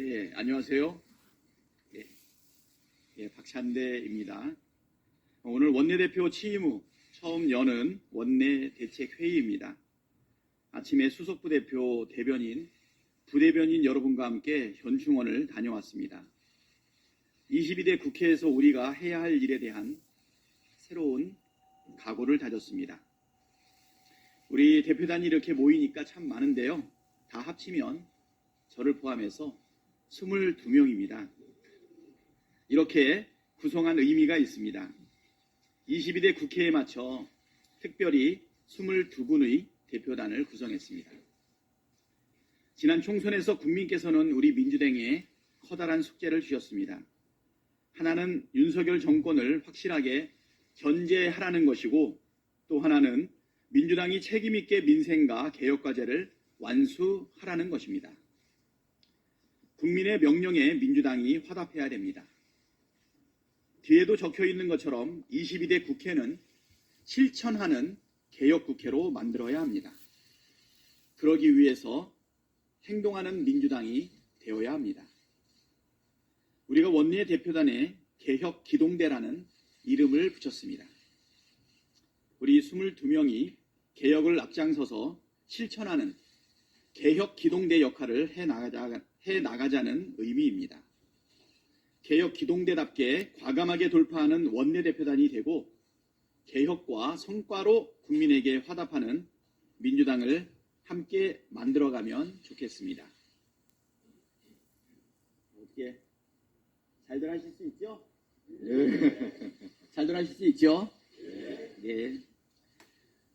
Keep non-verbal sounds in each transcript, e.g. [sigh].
네, 안녕하세요. 예, 예, 박찬대입니다. 오늘 원내대표 취임 후 처음 여는 원내 대책 회의입니다. 아침에 수석부 대표 대변인, 부대변인 여러분과 함께 현충원을 다녀왔습니다. 22대 국회에서 우리가 해야 할 일에 대한 새로운 각오를 다졌습니다. 우리 대표단이 이렇게 모이니까 참 많은데요. 다 합치면 저를 포함해서 22명입니다. 이렇게 구성한 의미가 있습니다. 22대 국회에 맞춰 특별히 22분의 대표단을 구성했습니다. 지난 총선에서 국민께서는 우리 민주당에 커다란 숙제를 주셨습니다. 하나는 윤석열 정권을 확실하게 견제하라는 것이고 또 하나는 민주당이 책임있게 민생과 개혁과제를 완수하라는 것입니다. 국민의 명령에 민주당이 화답해야 됩니다. 뒤에도 적혀 있는 것처럼 22대 국회는 실천하는 개혁 국회로 만들어야 합니다. 그러기 위해서 행동하는 민주당이 되어야 합니다. 우리가 원내 대표단에 개혁 기동대라는 이름을 붙였습니다. 우리 22명이 개혁을 앞장서서 실천하는 개혁 기동대 역할을 해 나가자, 해 나가자는 의미입니다. 개혁 기동대답게 과감하게 돌파하는 원내대표단이 되고 개혁과 성과로 국민에게 화답하는 민주당을 함께 만들어가면 좋겠습니다. 어떻게 잘들 하실 수 있죠? [laughs] 잘들 하실 수 있죠? 네.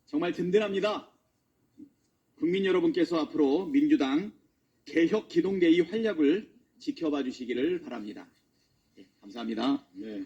정말 든든합니다. 국민 여러분께서 앞으로 민주당 개혁 기동대의 활약을 지켜봐 주시기를 바랍니다. 네, 감사합니다. 네.